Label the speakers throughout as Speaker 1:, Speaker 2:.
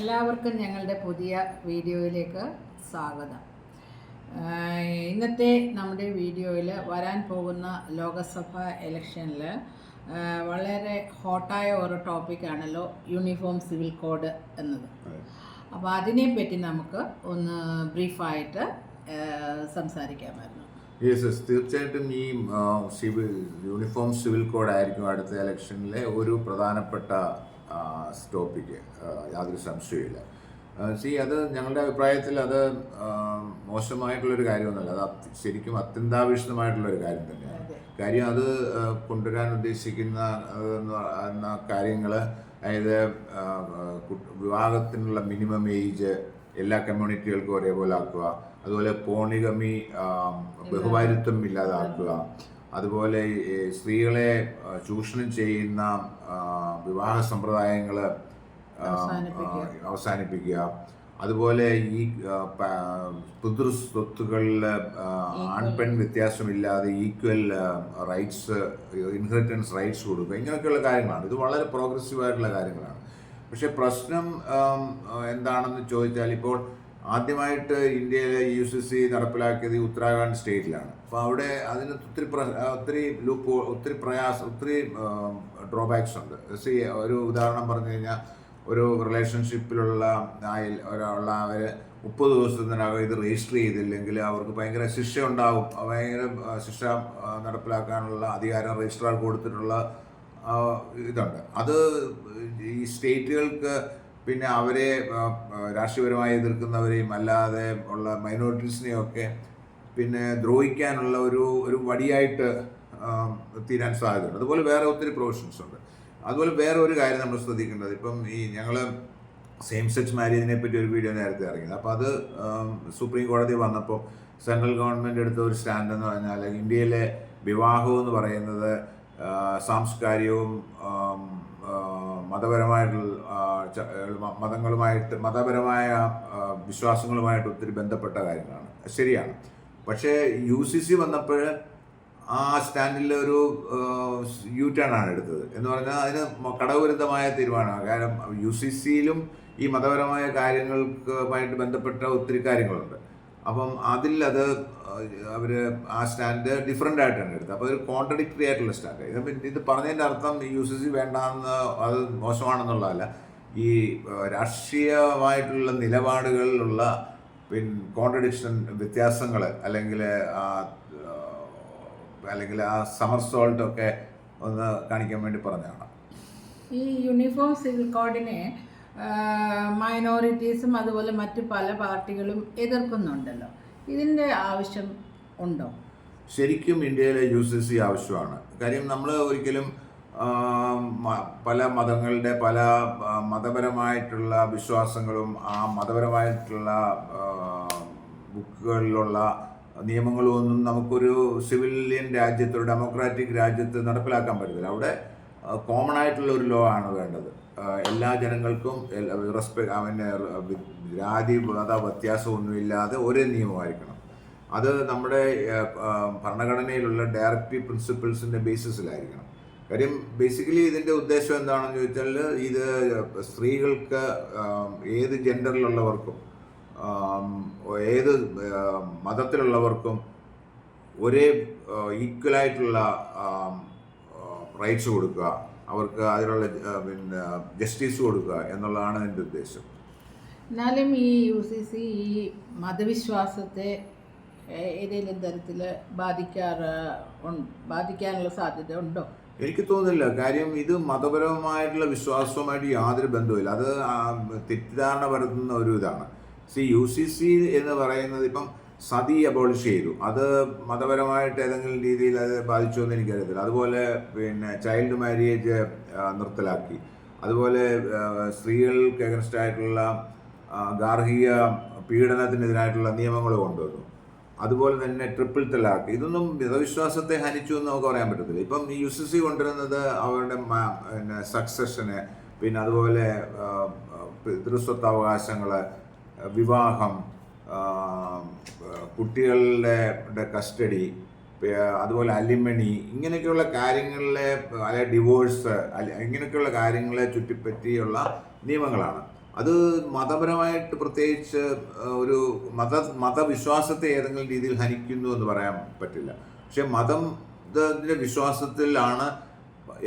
Speaker 1: എല്ലാവർക്കും ഞങ്ങളുടെ പുതിയ വീഡിയോയിലേക്ക് സ്വാഗതം. ഇന്നത്തെ നമ്മുടെ വീഡിയോയിൽ വരാൻ പോകുന്ന ലോകസഭ ഇലക്ഷനിൽ വളരെ ഹോട്ടായ ഒരു ടോപ്പിക്കാണല്ലോ യൂണിഫോം സിവിൽ കോഡ് എന്നത്. അപ്പോൾ അതിനെപ്പറ്റി നമുക്ക് ഒന്ന് ബ്രീഫായിട്ട് സംസാരിക്കാമായിരുന്നു.
Speaker 2: യെസ് തീർച്ചയായിട്ടും ഈ സിവിൽ യൂണിഫോം സിവിൽ കോഡ് ആയിരിക്കും അടുത്ത ഇലക്ഷനിലെ ഒരു പ്രധാനപ്പെട്ട ടോപ്പിക്ക് യാതൊരു സംശയമില്ല സി അത് ഞങ്ങളുടെ അഭിപ്രായത്തിൽ അത് മോശമായിട്ടുള്ളൊരു കാര്യമൊന്നുമല്ല. അത് ശരിക്കും അത്യന്താപേക്ഷിതമായിട്ടുള്ളൊരു കാര്യം തന്നെയാണ്. കാര്യം അത് കൊണ്ടുവരാൻ ഉദ്ദേശിക്കുന്ന എന്ന് കാര്യങ്ങൾ അതായത് വിവാഹത്തിനുള്ള മിനിമം ഏജ് എല്ലാ കമ്മ്യൂണിറ്റികൾക്കും ഒരേപോലെ ആക്കുക. അതുപോലെ പോണിഗമി ബഹുഭാരിത്വം ഇല്ലാതാക്കുക. അതുപോലെ സ്ത്രീകളെ ചൂഷണം ചെയ്യുന്ന വിവാഹ സമ്പ്രദായങ്ങൾ
Speaker 1: അവസാനിപ്പിക്കുക.
Speaker 2: അതുപോലെ ഈ പിതൃ സ്വത്തുകളിൽ ആൺപെൺ വ്യത്യാസമില്ലാതെ ഈക്വൽ റൈറ്റ്സ് ഇൻഹെറിറ്റൻസ് റൈറ്റ്സ് കൊടുക്കുക. ഇങ്ങനെയൊക്കെയുള്ള കാര്യങ്ങളാണ്. ഇത് വളരെ പ്രോഗ്രസീവ് ആയിട്ടുള്ള കാര്യങ്ങളാണ്. പക്ഷെ പ്രശ്നം എന്താണെന്ന് ചോദിച്ചാൽ ഇപ്പോൾ ആദ്യമായിട്ട് ഇന്ത്യയിലെ യു സി സി നടപ്പിലാക്കിയത് ഉത്തരാഖണ്ഡ് സ്റ്റേറ്റിലാണ്. അപ്പോൾ അവിടെ അതിന് ഒത്തിരി ഒത്തിരി ലൂപ്പ് ഒത്തിരി പ്രയാസം ഒത്തിരി ഡ്രോബാക്സ് ഉണ്ട്. സി ഒരു ഉദാഹരണം പറഞ്ഞു കഴിഞ്ഞാൽ ഒരു റിലേഷൻഷിപ്പിലുള്ള ആയിൽ- ഒരാളുള്ള അവർ മുപ്പത് ദിവസത്തിനകം ഇത് രജിസ്റ്റർ ചെയ്തില്ലെങ്കിൽ അവർക്ക് ഭയങ്കര ശിക്ഷ ഉണ്ടാവും ഭയങ്കര ശിക്ഷ നടപ്പിലാക്കാനുള്ള അധികാരം രജിസ്ട്രാർ കൊടുത്തിട്ടുള്ള ഇതുണ്ട്. അത് ഈ സ്റ്റേറ്റുകൾക്ക് പിന്നെ അവരെ രാഷ്ട്രീയപരമായി എതിർക്കുന്നവരെയും അല്ലാതെ ഉള്ള മൈനോറിറ്റീസിനെയൊക്കെ പിന്നെ ദ്രോഹിക്കാനുള്ള ഒരു ഒരു വടിയായിട്ട് തീരാൻ സാധ്യതയുണ്ട്. അതുപോലെ വേറെ ഒത്തിരി പ്രൊവിഷൻസ് ഉണ്ട്. അതുപോലെ വേറെ ഒരു കാര്യം നമ്മൾ ശ്രദ്ധിക്കേണ്ടത്. ഇപ്പം ഈ ഞങ്ങൾ സെയിം സെക്സ് മാരേജിനെ പറ്റി ഒരു വീഡിയോ നേരത്തെ ഇറങ്ങിയത്. അപ്പോൾ അത് സുപ്രീം കോടതി വന്നപ്പോൾ സെൻട്രൽ ഗവൺമെന്റ് എടുത്ത ഒരു സ്റ്റാൻഡ് എന്ന് പറഞ്ഞാൽ ഇന്ത്യയിലെ വിവാഹം എന്ന് പറയുന്നത് സാംസ്കാരികവും മതപരമായിട്ടുള്ള മതങ്ങളുമായിട്ട് മതപരമായ വിശ്വാസങ്ങളുമായിട്ട് ഒത്തിരി ബന്ധപ്പെട്ട കാര്യങ്ങളാണ്. ശരിയാണ്. പക്ഷേ യു സി സി വന്നപ്പോൾ ആ സ്റ്റാൻഡിൽ ഒരു യു ടേൺ ആണ് എടുത്തത്. എന്ന് പറഞ്ഞാൽ അതിന് കടവിരുദ്ധമായ തീരുമാനമാണ്. കാരണം യു സി സിയിലും ഈ മതപരമായ കാര്യങ്ങൾക്കുമായിട്ട് ബന്ധപ്പെട്ട ഒത്തിരി കാര്യങ്ങളുണ്ട്. അപ്പം അതിൽ അത് അവർ ആ സ്റ്റാൻഡ് ഡിഫറെന്റ് ആയിട്ടാണ് എടുത്തത്. അപ്പോൾ ഒരു കോൺട്രഡിക്ടറി ആയിട്ടുള്ള സ്റ്റാൻഡ്. ഇത് ഇത് പറഞ്ഞതിന്റെ അർത്ഥം യു സി സി വേണ്ടാന്ന് അത് മോശമാണെന്നുള്ളതല്ല. ഈ രാഷ്ട്രീയമായിട്ടുള്ള നിലപാടുകളിലുള്ള പിൻ കോൺട്രഡിക്ഷൻ വ്യത്യാസങ്ങൾ അല്ലെങ്കിൽ ആ അല്ലെങ്കിൽ ആ സമർ സോൾട്ട് ഒക്കെ ഒന്ന് കാണിക്കാൻ വേണ്ടി പറഞ്ഞതാണ്.
Speaker 1: ഈ യൂണിഫോം സിവിൽ കോഡിനെ മൈനോറിറ്റീസും അതുപോലെ മറ്റു പല പാർട്ടികളും എതിർക്കുന്നുണ്ടല്ലോ. ഇതിന്റെ ആവശ്യം ഉണ്ടോ?
Speaker 2: ശരിക്കും ഇന്ത്യയിലെ യു സി സി ആവശ്യമാണ്. കാര്യം നമ്മൾ ഒരിക്കലും പല മതങ്ങളുടെ പല മതപരമായിട്ടുള്ള വിശ്വാസങ്ങളും ആ മതപരമായിട്ടുള്ള ബുക്കുകളിലുള്ള നിയമങ്ങളും ഒന്നും നമുക്കൊരു സിവിലിയൻ രാജ്യത്ത് ഒരു ഡെമോക്രാറ്റിക് രാജ്യത്ത് നടപ്പിലാക്കാൻ പറ്റത്തില്ല. അവിടെ കോമൺ ആയിട്ടുള്ള ഒരു ലോ ആണ് വേണ്ടത്. എല്ലാ ജനങ്ങൾക്കും റെസ്പെക്ട് അവന് ജാതി മത വ്യത്യാസമൊന്നുമില്ലാതെ ഒരേ നിയമമായിരിക്കണം. അത് നമ്മുടെ ഭരണഘടനയിലുള്ള ഡയറക്റ്റീവ് പ്രിൻസിപ്പിൾസിന്റെ ബേസിസിലായിരിക്കണം കാര്യം ബേസിക്കലി ഇതിന്റെ ഉദ്ദേശം എന്താണെന്ന് ചോദിച്ചാൽ ഇത് സ്ത്രീകൾക്ക് ഏത് ജെൻഡറിലുള്ളവർക്കും ഏത് മതത്തിലുള്ളവർക്കും ഒരേ ഈക്വലായിട്ടുള്ള റൈറ്റ്സ് കൊടുക്കുക. അവർക്ക് അതിനുള്ള പിന്നെ ജസ്റ്റിസ് കൊടുക്കുക എന്നുള്ളതാണ് എന്റെ ഉദ്ദേശം.
Speaker 1: എന്നാലും ഈ യു സി സി ഈ മതവിശ്വാസത്തെ ഏതെങ്കിലും തരത്തിൽ ബാധിക്കാറ് ബാധിക്കാനുള്ള സാധ്യത ഉണ്ടോ?
Speaker 2: എനിക്ക് തോന്നുന്നില്ല. കാര്യം ഇത് മതപരമായിട്ടുള്ള വിശ്വാസവുമായിട്ട് യാതൊരു ബന്ധവുമില്ല. അത് തെറ്റിദ്ധാരണ പരത്തുന്ന ഒരു ഇതാണ്. സി യു സി സി എന്ന് പറയുന്നത് ഇപ്പം സതി അബോളിഷ് ചെയ്തു. അത് മതപരമായിട്ട് ഏതെങ്കിലും രീതിയിൽ അത് ബാധിച്ചു എന്ന് എനിക്കറിയത്തില്ല. അതുപോലെ പിന്നെ ചൈൽഡ് മാരേജ് നിർത്തലാക്കി. അതുപോലെ സ്ത്രീകൾക്ക് അഗൻസ്റ്റ് ആയിട്ടുള്ള ഗാർഹിക പീഡനത്തിനെതിരായിട്ടുള്ള നിയമങ്ങൾ കൊണ്ടുവന്നു. അതുപോലെ തന്നെ ട്രിപ്പിൾ തലാക്ക് ഇതൊന്നും മതവിശ്വാസത്തെ ഹനിച്ചു എന്ന് നമുക്ക് പറയാൻ പറ്റത്തില്ല. ഇപ്പം യു സി സി കൊണ്ടുവരുന്നത് അവരുടെ പിന്നെ സക്സഷന് പിന്നെ അതുപോലെ പിതൃസ്വത്തവകാശങ്ങൾ വിവാഹം കുട്ടികളുടെ കസ്റ്റഡി അതുപോലെ അലിമണി ഇങ്ങനെയൊക്കെയുള്ള കാര്യങ്ങളിലെ അല്ലെ ഡിവോഴ്സ് ഇങ്ങനെയൊക്കെയുള്ള കാര്യങ്ങളെ ചുറ്റിപ്പറ്റിയുള്ള നിയമങ്ങളാണ്. അത് മതപരമായിട്ട് പ്രത്യേകിച്ച് ഒരു മത മതവിശ്വാസത്തെ ഏതെങ്കിലും രീതിയിൽ ഹനിക്കുന്നു എന്ന് പറയാൻ പറ്റില്ല. പക്ഷെ മതം വിശ്വാസത്തിലാണ്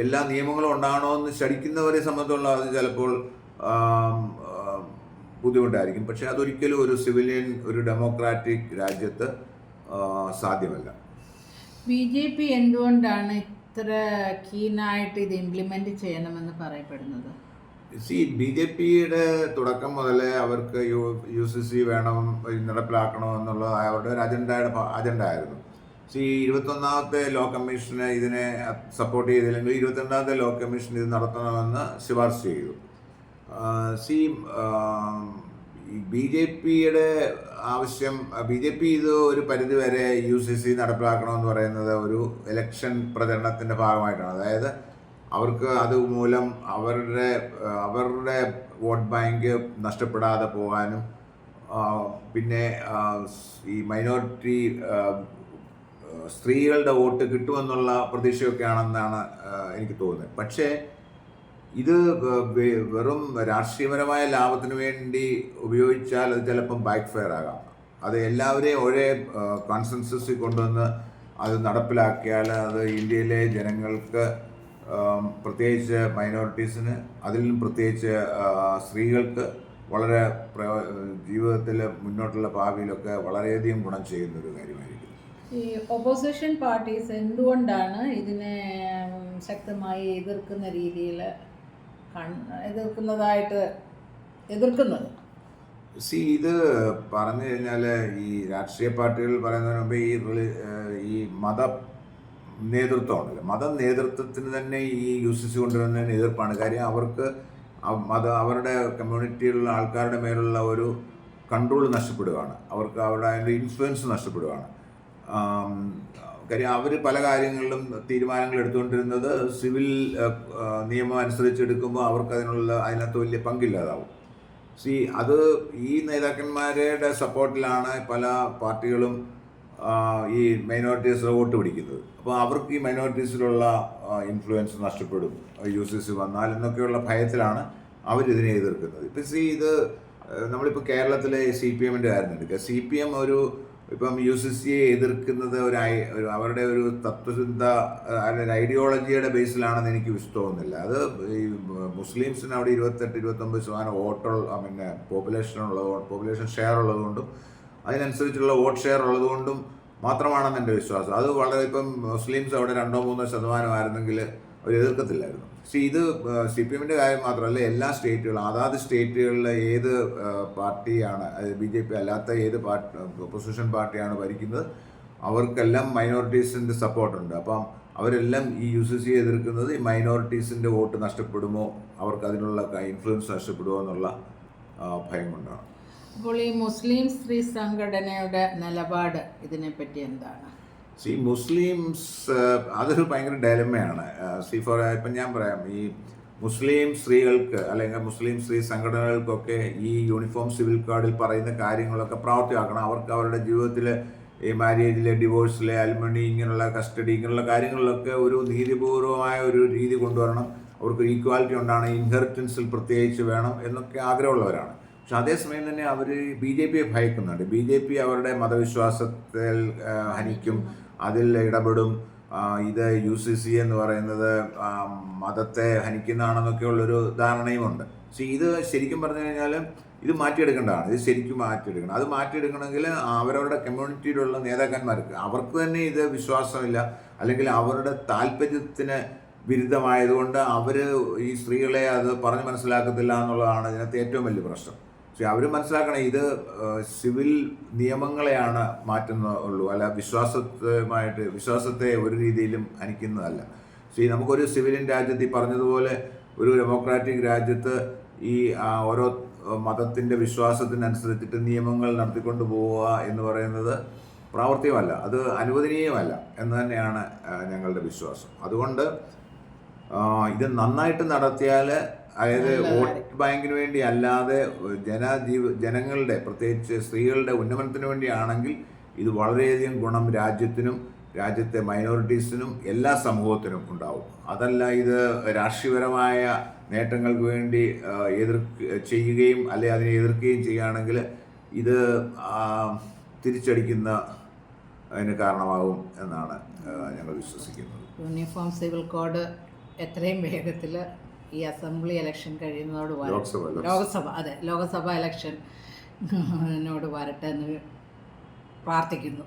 Speaker 2: എല്ലാ നിയമങ്ങളും ഉണ്ടാകണോ എന്ന് ശടിക്കുന്നവരെ സംബന്ധിച്ചുള്ള അത് ചിലപ്പോൾ ബുദ്ധിമുട്ടായിരിക്കും. പക്ഷെ അതൊരിക്കലും ഒരു സിവിലിയൻ ഒരു ഡെമോക്രാറ്റിക് രാജ്യത്ത് സാധ്യമല്ല.
Speaker 1: ബി ജെ പി എന്തുകൊണ്ടാണ് ഇത്ര കീനായിട്ട് ഇത് ഇംപ്ലിമെന്റ് ചെയ്യണമെന്ന് പറയപ്പെടുന്നത്?
Speaker 2: സി ബി ജെ പിയുടെ തുടക്കം മുതലേ അവർക്ക് യു യു സി സി വേണം നടപ്പിലാക്കണം എന്നുള്ള അവരുടെ ഒരു അജണ്ടയുടെ അജണ്ട ആയിരുന്നു. സി ഇരുപത്തൊന്നാമത്തെ ലോ കമ്മീഷന് ഇതിനെ സപ്പോർട്ട് ചെയ്തില്ലെങ്കിൽ ഇരുപത്തിരണ്ടാമത്തെ ലോ കമ്മീഷൻ ഇത് നടത്തണമെന്ന് ശുപാർശ ചെയ്തു. സി ബി ജെ പിയുടെ ആവശ്യം ബി ജെ പി ഇത് ഒരു പരിധിവരെ യു സി സി നടപ്പിലാക്കണമെന്ന് പറയുന്നത് ഒരു ഇലക്ഷൻ പ്രചരണത്തിന്റെ ഭാഗമായിട്ടാണ്. അതായത് അവർക്ക് അത് മൂലം അവരുടെ അവരുടെ വോട്ട് ബാങ്ക് നഷ്ടപ്പെടാതെ പോകാനും പിന്നെ ഈ മൈനോറിറ്റി സ്ത്രീകളുടെ വോട്ട് കിട്ടുമെന്നുള്ള പ്രതീക്ഷയൊക്കെ ആണെന്നാണ് എനിക്ക് തോന്നുന്നത്. പക്ഷേ ഇത് വെറും രാഷ്ട്രീയപരമായ ലാഭത്തിന് വേണ്ടി ഉപയോഗിച്ചാൽ അത് ചിലപ്പം ബാക്ക് ഫയർ ആകാം. അത് എല്ലാവരെയും ഒരേ കോൺസെൻസസിൽ കൊണ്ടുവന്ന് അത് നടപ്പിലാക്കിയാൽ അത് ഇന്ത്യയിലെ ജനങ്ങൾക്ക് പ്രത്യേകിച്ച് മൈനോറിറ്റീസിന് അതിലും പ്രത്യേകിച്ച് സ്ത്രീകൾക്ക് വളരെ പ്രയോ- ജീവിതത്തിൽ മുന്നോട്ടുള്ള ഭാവിയിലൊക്കെ വളരെയധികം ഗുണം ചെയ്യുന്ന ഒരു കാര്യമായിരിക്കും.
Speaker 1: ഈ ഒപ്പോസിഷൻ പാർട്ടീസ് എന്തുകൊണ്ടാണ് ഇതിനെ ശക്തമായി എതിർക്കുന്ന രീതിയിൽ എതിർക്കുന്നതായിട്ട് എതിർക്കുന്നത്?
Speaker 2: സി ഇത് പറഞ്ഞു കഴിഞ്ഞാൽ ഈ രാഷ്ട്രീയ പാർട്ടികൾ പറയുന്നതിന് മുമ്പ് ഈ ഈ മത നേതൃത്വം ഉണ്ടല്ലോ മത നേതൃത്വത്തിന് തന്നെ ഈ യു സി സി കൊണ്ടുവരുന്നതിന് എതിർപ്പാണ്. കാര്യം അവർക്ക് മത അവരുടെ കമ്മ്യൂണിറ്റിയിലുള്ള ആൾക്കാരുടെ മേലുള്ള ഒരു കൺട്രോൾ നഷ്ടപ്പെടുകയാണ്. അവർക്ക് അവരുടെ അതിന്റെ ഇൻഫ്ലുവൻസ് നഷ്ടപ്പെടുകയാണ്. കാര്യം അവർ പല കാര്യങ്ങളിലും തീരുമാനങ്ങൾ എടുത്തുകൊണ്ടിരുന്നത് സിവിൽ നിയമം അനുസരിച്ച് എടുക്കുമ്പോൾ അവർക്ക് അതിനുള്ള അതിനകത്ത് വലിയ പങ്കില്ലാതാവും. സി അത് ഈ നേതാക്കന്മാരുടെ സപ്പോർട്ടിലാണ് പല പാർട്ടികളും ഈ മൈനോറിറ്റീസ് വോട്ട് പിടിക്കുന്നത്. അപ്പോൾ അവർക്ക് ഈ മൈനോറിറ്റീസിലുള്ള ഇൻഫ്ലുവൻസ് നഷ്ടപ്പെടും. യു സി സി വന്നാൽ എന്നൊക്കെയുള്ള ഭയത്തിലാണ് അവരിതിനെ എതിർക്കുന്നത്. ഇപ്പം സി ഇത് നമ്മളിപ്പോൾ കേരളത്തിലെ സി പി എമ്മിന്റെ കാര്യം എടുക്കുക. സി പി എം ഒരു ഇപ്പം യു സി സിയെ എതിർക്കുന്നത് ഒരു അവരുടെ ഒരു തത്വചിന്ത അല്ലെങ്കിൽ ഐഡിയോളജിയുടെ ബേസിലാണെന്ന് എനിക്ക് തോന്നുന്നില്ല. അത് ഈ മുസ്ലിംസിന് അവിടെ ഇരുപത്തെട്ട് ഇരുപത്തൊമ്പത് ശതമാനം വോട്ടുള്ള പിന്നെ പോപ്പുലേഷൻ ഉള്ളത് പോപ്പുലേഷൻ ഷെയർ ഉള്ളതുകൊണ്ടും അതിനനുസരിച്ചുള്ള വോട്ട് ഷെയർ ഉള്ളതുകൊണ്ടും മാത്രമാണെന്ന് എന്റെ വിശ്വാസം. അത് വളരെ ഇപ്പം മുസ്ലിംസ് അവിടെ രണ്ടോ മൂന്നോ ശതമാനമായിരുന്നെങ്കിൽ അവർ എതിർക്കത്തില്ലായിരുന്നു. പക്ഷേ ഇത് സി പി എമ്മിന്റെ കാര്യം മാത്രമല്ല എല്ലാ സ്റ്റേറ്റുകളും അതാത് സ്റ്റേറ്റുകളിലെ ഏത് പാർട്ടിയാണ് ബി ജെ പി അല്ലാത്ത ഏത് പാർട്ടി ഒപ്പോസിഷൻ പാർട്ടിയാണ് ഭരിക്കുന്നത് അവർക്കെല്ലാം മൈനോറിറ്റീസിന്റെ സപ്പോർട്ടുണ്ട് അപ്പം അവരെല്ലാം ഈ യു സി സി എതിർക്കുന്നത് ഈ മൈനോറിറ്റീസിന്റെ വോട്ട് നഷ്ടപ്പെടുമോ അവർക്ക് അതിനുള്ള ഇൻഫ്ലുവൻസ് നഷ്ടപ്പെടുമോ എന്നുള്ള ഭയം കൊണ്ടാണ്.
Speaker 1: അപ്പോൾ ഈ മുസ്ലിം സ്ത്രീ സംഘടനയുടെ നിലപാട് ഇതിനെപ്പറ്റി എന്താണ്?
Speaker 2: സി മുസ്ലിംസ് അതൊരു ഭയങ്കര ഡയലമയാണ്. സി ഫോർ ഇപ്പം ഞാൻ പറയാം ഈ മുസ്ലിം സ്ത്രീകൾക്ക് അല്ലെങ്കിൽ മുസ്ലിം സ്ത്രീ സംഘടനകൾക്കൊക്കെ ഈ യൂണിഫോം സിവിൽ കോഡിൽ പറയുന്ന കാര്യങ്ങളൊക്കെ പ്രാവർത്തിയാക്കണം അവർക്ക് അവരുടെ ജീവിതത്തിൽ ഈ മാരേജിലെ ഡിവോഴ്സിലെ അൽമണി ഇങ്ങനെയുള്ള കസ്റ്റഡി ഇങ്ങനെയുള്ള കാര്യങ്ങളിലൊക്കെ ഒരു നീതിപൂർവമായ ഒരു രീതി കൊണ്ടുവരണം. അവർക്ക് ഈക്വാലിറ്റി ഉണ്ടാണ് ഇൻഹെറിറ്റൻസിൽ പ്രത്യേകിച്ച് വേണം എന്നൊക്കെ ആഗ്രഹമുള്ളവരാണ്. പക്ഷെ അതേസമയം തന്നെ അവർ ബി ജെ പിയെ ഭയക്കുന്നുണ്ട്. ബി ജെ പി അവരുടെ മതവിശ്വാസത്തിൽ ഹനിക്കും അതിൽ ഇടപെടും. ഇത് യു സി സി എന്ന് പറയുന്നത് മതത്തെ ഹനിക്കുന്നതാണെന്നൊക്കെയുള്ളൊരു ധാരണയുമുണ്ട്. പക്ഷേ ഇത് ശരിക്കും പറഞ്ഞു കഴിഞ്ഞാൽ ഇത് മാറ്റിയെടുക്കേണ്ടതാണ്. ഇത് ശരിക്കും മാറ്റിയെടുക്കണം. അത് മാറ്റിയെടുക്കണമെങ്കിൽ അവരവരുടെ കമ്മ്യൂണിറ്റിയിലുള്ള നേതാക്കന്മാർക്ക് അവർക്ക് തന്നെ ഇത് വിശ്വാസമില്ല. അല്ലെങ്കിൽ അവരുടെ താല്പര്യത്തിന് വിരുദ്ധമായതുകൊണ്ട് അവർ ഈ സ്ത്രീകളെ അത് പറഞ്ഞ് മനസ്സിലാക്കത്തില്ല എന്നുള്ളതാണ് ഇതിനകത്ത് ഏറ്റവും വലിയ പ്രശ്നം. പക്ഷെ അവർ മനസ്സിലാക്കണം ഇത് സിവിൽ നിയമങ്ങളെയാണ് മാറ്റുന്നുള്ളൂ അല്ല വിശ്വാസമായിട്ട് വിശ്വാസത്തെ ഒരു രീതിയിലും അനിക്കുന്നതല്ല പക്ഷേ നമുക്കൊരു സിവിലിൻ രാജ്യത്ത് ഈ പറഞ്ഞതുപോലെ ഒരു ഡെമോക്രാറ്റിക് രാജ്യത്ത് ഈ ഓരോ മതത്തിന്റെ വിശ്വാസത്തിനനുസരിച്ചിട്ട് നിയമങ്ങൾ നടത്തിക്കൊണ്ട് പോവുക എന്ന് പറയുന്നത് പ്രാവർത്തികമല്ല. അത് അനുവദനീയമല്ല എന്ന് തന്നെയാണ് ഞങ്ങളുടെ വിശ്വാസം. അതുകൊണ്ട് ഇത് നന്നായിട്ട് നടത്തിയാൽ അതായത് വോട്ട് ബാങ്കിന് വേണ്ടി അല്ലാതെ ജനജീവ ജനങ്ങളുടെ പ്രത്യേകിച്ച് സ്ത്രീകളുടെ ഉന്നമനത്തിന് വേണ്ടിയാണെങ്കിൽ ഇത് വളരെയധികം ഗുണം രാജ്യത്തിനും രാജ്യത്തെ മൈനോറിറ്റീസിനും എല്ലാ സമൂഹത്തിനും ഉണ്ടാവും. അതല്ല ഇത് രാഷ്ട്രീയപരമായ നേട്ടങ്ങൾക്ക് വേണ്ടി എതിർ ചെയ്യുകയും അല്ലെ അതിനെ എതിർക്കുകയും ചെയ്യുകയാണെങ്കിൽ ഇത് തിരിച്ചടിക്കുന്ന അതിന് കാരണമാകും എന്നാണ് ഞങ്ങൾ വിശ്വസിക്കുന്നത്.
Speaker 1: യൂണിഫോം സിവിൽ കോഡ് എത്രയും വേഗത്തിൽ ഈ അസംബ്ലി ഇലക്ഷൻ കഴിയുന്നതോട്
Speaker 2: ലോക്സഭ
Speaker 1: അതെ ലോക്സഭ ഇലക്ഷൻ നോട് വരട്ടെ എന്ന് പ്രാർത്ഥിക്കുന്നു.